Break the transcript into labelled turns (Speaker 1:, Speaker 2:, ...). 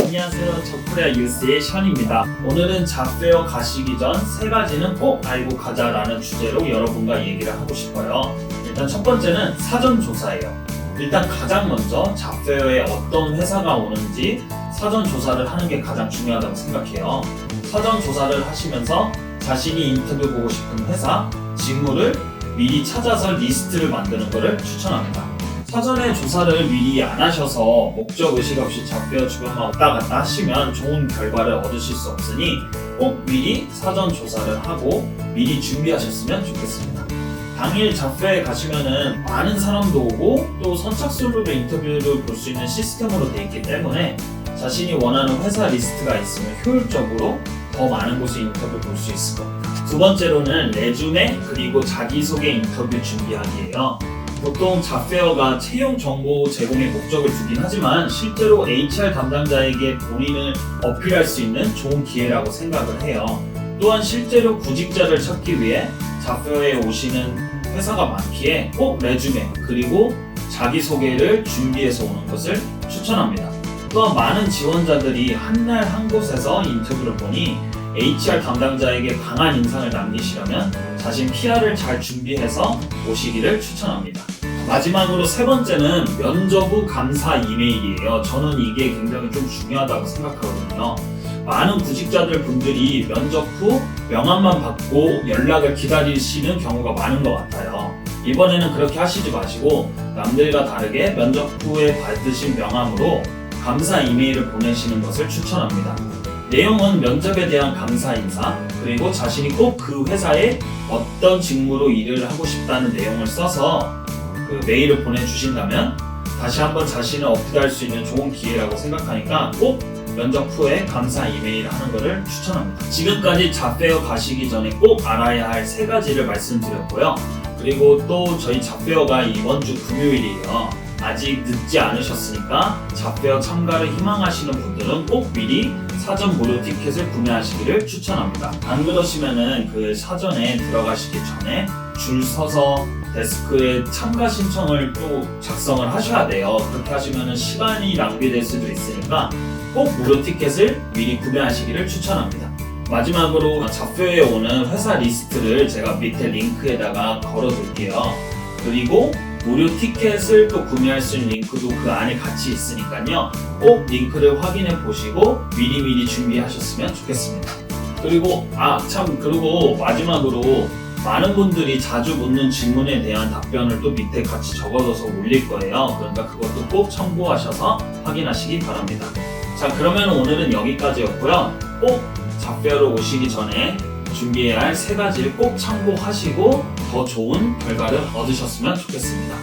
Speaker 1: 안녕하세요. 저코리아 유스의 션입니다. 오늘은 잡페어 가시기 전 세 가지는 꼭 알고 가자라는 주제로 여러분과 얘기를 하고 싶어요. 일단 첫 번째는 사전 조사예요. 일단 가장 먼저 잡페어에 어떤 회사가 오는지 사전 조사를 하는 게 가장 중요하다고 생각해요. 사전 조사를 하시면서 자신이 인터뷰 보고 싶은 회사, 직무를 미리 찾아서 리스트를 만드는 것을 추천합니다. 사전에 조사를 미리 안 하셔서 목적 의식 없이 잡혀 주변만 왔다 갔다 하시면 좋은 결과를 얻으실 수 없으니 꼭 미리 사전 조사를 하고 미리 준비하셨으면 좋겠습니다. 당일 잡회에 가시면은 많은 사람도 오고 또 선착순으로 인터뷰를 볼 수 있는 시스템으로 되어 있기 때문에 자신이 원하는 회사 리스트가 있으면 효율적으로 더 많은 곳에 인터뷰 볼 수 있을 겁니다. 두 번째로는 레주메 그리고 자기소개 인터뷰 준비하기예요. 보통 잡페어가 채용 정보 제공의 목적을 두긴 하지만 실제로 HR 담당자에게 본인을 어필할 수 있는 좋은 기회라고 생각을 해요. 또한 실제로 구직자를 찾기 위해 잡페어에 오시는 회사가 많기에 꼭 레주메 그리고 자기소개를 준비해서 오는 것을 추천합니다. 또한 많은 지원자들이 한 날 한 곳에서 인터뷰를 보니 HR 담당자에게 강한 인상을 남기시려면 자신 PR을 잘 준비해서 오시기를 추천합니다. 마지막으로 세 번째는 면접 후 감사 이메일이에요. 저는 이게 굉장히 좀 중요하다고 생각하거든요. 많은 구직자들 분들이 면접 후 명함만 받고 연락을 기다리시는 경우가 많은 것 같아요. 이번에는 그렇게 하시지 마시고 남들과 다르게 면접 후에 받으신 명함으로 감사 이메일을 보내시는 것을 추천합니다. 내용은 면접에 대한 감사 인사, 그리고 자신이 꼭 그 회사에 어떤 직무로 일을 하고 싶다는 내용을 써서 그 메일을 보내주신다면 다시 한번 자신을 어필할 수 있는 좋은 기회라고 생각하니까 꼭 면접 후에 감사 이메일 하는 것을 추천합니다. 지금까지 잡페어 가시기 전에 꼭 알아야 할 세 가지를 말씀드렸고요. 그리고 또 저희 잡페어가 이번 주 금요일이에요. 아직 늦지 않으셨으니까 잡페어 참가를 희망하시는 분들은 꼭 미리 사전 무료 티켓을 구매하시기를 추천합니다. 안 그러시면은 그 사전에 들어가시기 전에 줄 서서 데스크에 참가 신청을 또 작성을 하셔야 돼요. 그렇게 하시면은 시간이 낭비될 수도 있으니까 꼭 무료 티켓을 미리 구매하시기를 추천합니다. 마지막으로 잡표에 오는 회사 리스트를 제가 밑에 링크에다가 걸어둘게요. 그리고 무료 티켓을 또 구매할 수 있는 링크도 그 안에 같이 있으니까요. 꼭 링크를 확인해 보시고 미리미리 준비하셨으면 좋겠습니다. 그리고 아 참 그리고 마지막으로 많은 분들이 자주 묻는 질문에 대한 답변을 또 밑에 같이 적어둬서 올릴 거예요. 그러니까 그것도 꼭 참고하셔서 확인하시기 바랍니다. 자 그러면 오늘은 여기까지였고요. 꼭 잡배로 오시기 전에 준비해야 할 세 가지를 꼭 참고하시고 더 좋은 결과를 얻으셨으면 좋겠습니다.